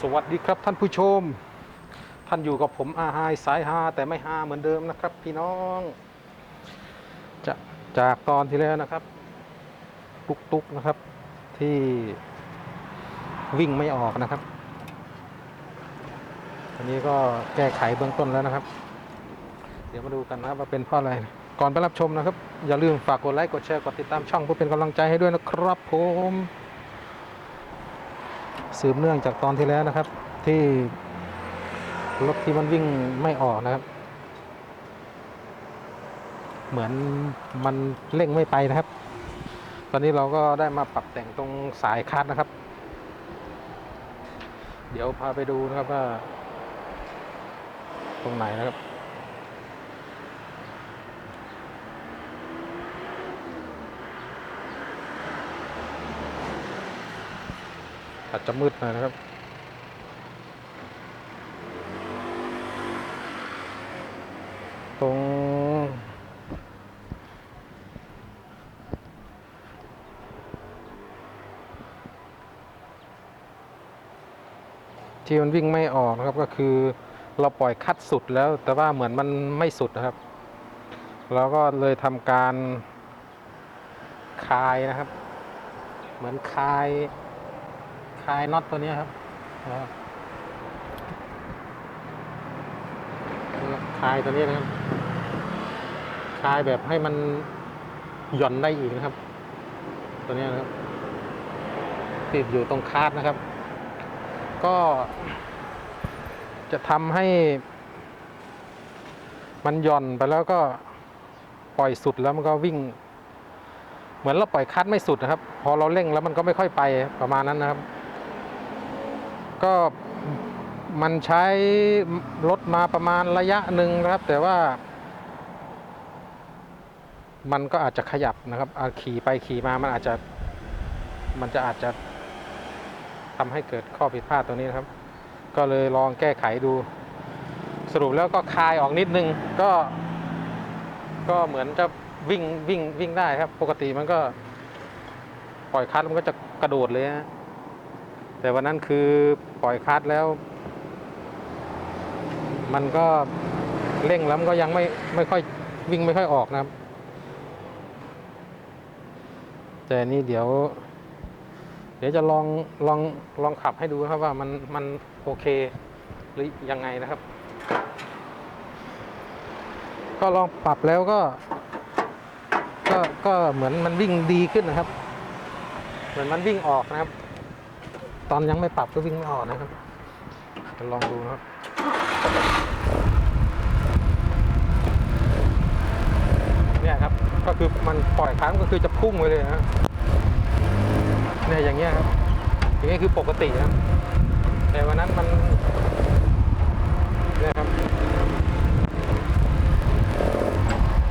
สวัสดีครับท่านผู้ชม ท่านอยู่กับผมอาหายสายฮาแต่ไม่ฮาเหมือนเดิมนะครับ พี่น้องจะจากตอนที่แล้วนะครับ ตุกตุกๆนะครับ ที่วิ่งไม่ออกนะครับอันนี้ก็แก้ไขเบื้องต้นแล้วนะครับ เดี๋ยวมาดูกันนะครับว่าเป็นเพราะอะไร ก่อนไปรับชมนะครับ อย่าลืมฝากกดไลค์กดแชร์กดติดตามช่องเพื่อเป็นกำลังใจให้ด้วยนะครับผม สืบเนื่องจากตอนที่แล้วนะครับ ที่รถที่มันวิ่งไม่ออกนะครับ เหมือนมันเร่งไม่ไปนะครับ ตอนนี้เราก็ได้มาปรับแต่งตรงสายคัดนะครับ เดี๋ยวพาไปดูนะครับว่า ตรงไหนนะครับ อาจจะมืดหน่อยนะครับ ตรง ที่มันวิ่งไม่ออกนะครับก็คือเราปล่อยคัดสุดแล้ว แต่ว่าเหมือนมันไม่สุดนะครับ เราก็เลยทำการคายนะครับ เหมือนคาย ลายน็อตตัวนี้ครับครับคลายตัวนี้นะครับคลายแบบให้มันหย่อนได้อีกนะครับ ตัวนี้นะครับ ติดอยู่ตรงคาดนะครับ ก็จะทำให้ มันหย่อนไปแล้วก็ปล่อยสุดแล้วมันก็วิ่ง เหมือนเราปล่อยคัดไม่สุดนะครับ พอเราเร่งแล้วมันก็ไม่ค่อยไปประมาณนั้นนะครับ ก็มันใช้รถมาประมาณระยะหนึ่งนะครับ แต่ว่า มันก็อาจจะขยับนะครับขี่ไปขี่มามันอาจจะ มันจะอาจจะทำให้เกิดข้อผิดพลาดตัวนี้นะครับ ก็เลยลองแก้ไขดู สรุปแล้วก็คลายออกนิดนึง ก็ ก็เหมือนจะวิ่งวิ่งวิ่งได้ครับ ปกติมันก็ปล่อยคัดมันก็จะกระโดดเลยฮะ แต่วันนั้นคือปล่อยคัดแล้ว มันก็เร่งแล้วมันก็ยังไม่ไม่ค่อยวิ่งไม่ค่อยออกนะครับ แต่นี่เดี๋ยว เดี๋ยวจะลองลองลองขับให้ดูครับว่ามันมันโอเคหรือยังไงนะครับ ก็ลองปรับแล้วก็ ก็ก็เหมือนมันวิ่งดีขึ้นนะครับ เหมือนมันวิ่งออกนะครับ ตอนยังไม่ปรับก็วิ่งไม่ออกนะครับจะลองดูนะครับเนี่ยครับก็คือมันปล่อยครั้งก็คือจะพุ่งไปเลยนะเนี่ยอย่างเงี้ยครับอย่างเงี้ยคือปกตินะครับแต่วันนั้นมันเนี่ยครับ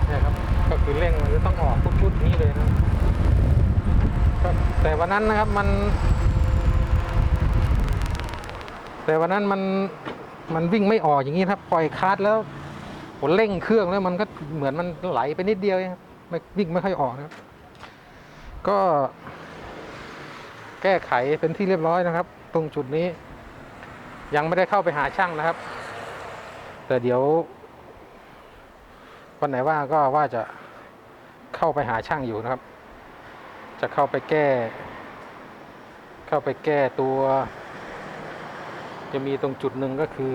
เนี่ยครับก็คือเร่งมันจะต้องออกพุดๆนี้เลยนะแต่วันนั้นนะครับมัน แต่วันนั้นมันมันวิ่งไม่ออกอย่างนี้ครับปล่อยคาร์ดแล้วผมเร่งเครื่องแล้วมันก็เหมือนมันไหลไปนิดเดียวครับไม่วิ่งไม่ค่อยออกนะครับ ก็แก้ไขเป็นที่เรียบร้อยนะครับ ตรงจุดนี้ ยังไม่ได้เข้าไปหาช่างนะครับ แต่เดี๋ยววันไหนว่าก็ว่าจะเข้าไปหาช่างอยู่นะครับ จะเข้าไปแก้ เข้าไปแก้ตัว จะมีตรงจุดหนึ่งก็คือ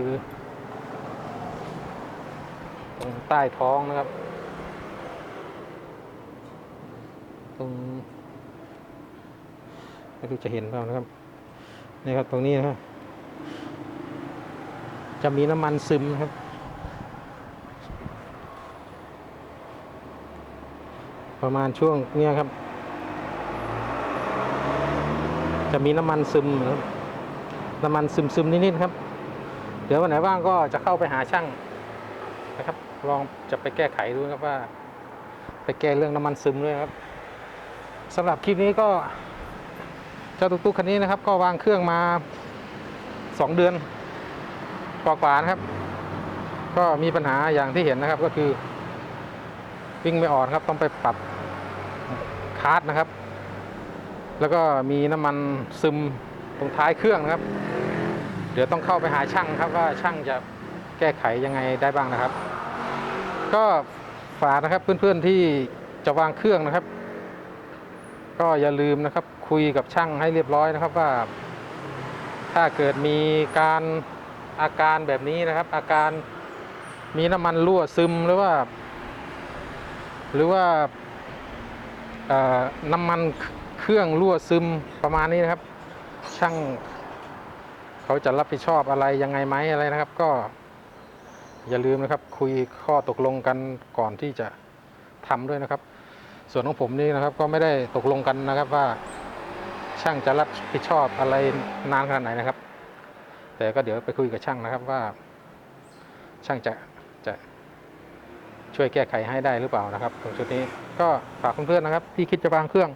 ตรงใต้ท้องนะครับ ตรงไม่รู้จะเห็นเปล่านะครับนี่ครับตรงนี้นะครับจะมีน้ำมันซึมครับ ประมาณช่วงเนี้ยครับ จะมีน้ำมันซึมนะครับ น้ำมันซึมๆนิดๆครับ เดี๋ยววันไหนว่างก็จะเข้าไปหาช่างนะครับ ลองจะไปแก้ไขดูครับว่า ไปแก้เรื่องน้ำมันซึมด้วยครับสำหรับคลิปนี้ก็เจ้าตุ๊กๆคันนี้นะครับ ก็วางเครื่องมาสองเดือนกว่าๆนะครับ ก็มีปัญหาอย่างที่เห็นนะครับก็คือ วิ่งไม่ออกครับต้องไปปรับคาร์ดนะครับ แล้วก็มีน้ำมันซึม รงท้ายเครื่องนะครับ เดี๋ยวต้องเข้าไปหาช่างครับว่าช่างจะแก้ไขยังไงได้บ้างนะครับ ก็ฝากนะครับเพื่อนๆที่จะวางเครื่องนะครับ ก็อย่าลืมนะครับคุยกับช่างให้เรียบร้อยนะครับว่า ถ้าเกิดมีการอาการแบบนี้นะครับ อาการมีน้ำมันรั่วซึมหรือว่า หรือว่าน้ำมันเครื่องรั่วซึมประมาณนี้นะครับ ช่างเขาจะรับผิดชอบอะไรยังไงไหมอะไรนะครับ ก็ อย่าลืมนะครับ คุยข้อตกลงกันก่อนที่จะทำด้วยนะครับ ส่วนของผมนี่นะครับ ก็ไม่ได้ตกลงกันนะครับว่า ช่างจะรับผิดชอบอะไรนานขนาดไหนนะครับ แต่ก็เดี๋ยวไปคุยกับช่างนะครับว่า ช่างจะจะช่วยแก้ไขให้ได้หรือเปล่านะครับตรงจุดนี้ก็ฝากเพื่อนๆนะครับ ที่คิดจะวางเครื่อง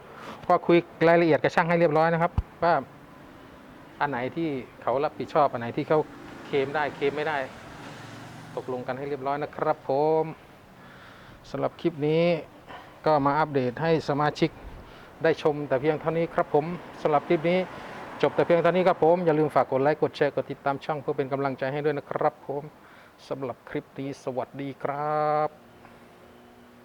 ก็คุยรายละเอียดกับช่างให้เรียบร้อยนะครับว่า อันไหนที่เขารับผิดชอบ อันไหนที่เขาเคมได้เคมไม่ได้ ตกลงกันให้เรียบร้อยนะครับผมสำหรับคลิปนี้ก็มาอัปเดตให้สมาชิกได้ชมแต่เพียงเท่านี้ครับผมสำหรับคลิปนี้ จบแต่เพียงเท่านี้ครับผม อย่าลืมฝากกดไลค์กดแชร์กดติดตามช่องเพื่อเป็นกำลังใจให้ด้วยนะครับผมสำหรับคลิปนี้สวัสดีครับ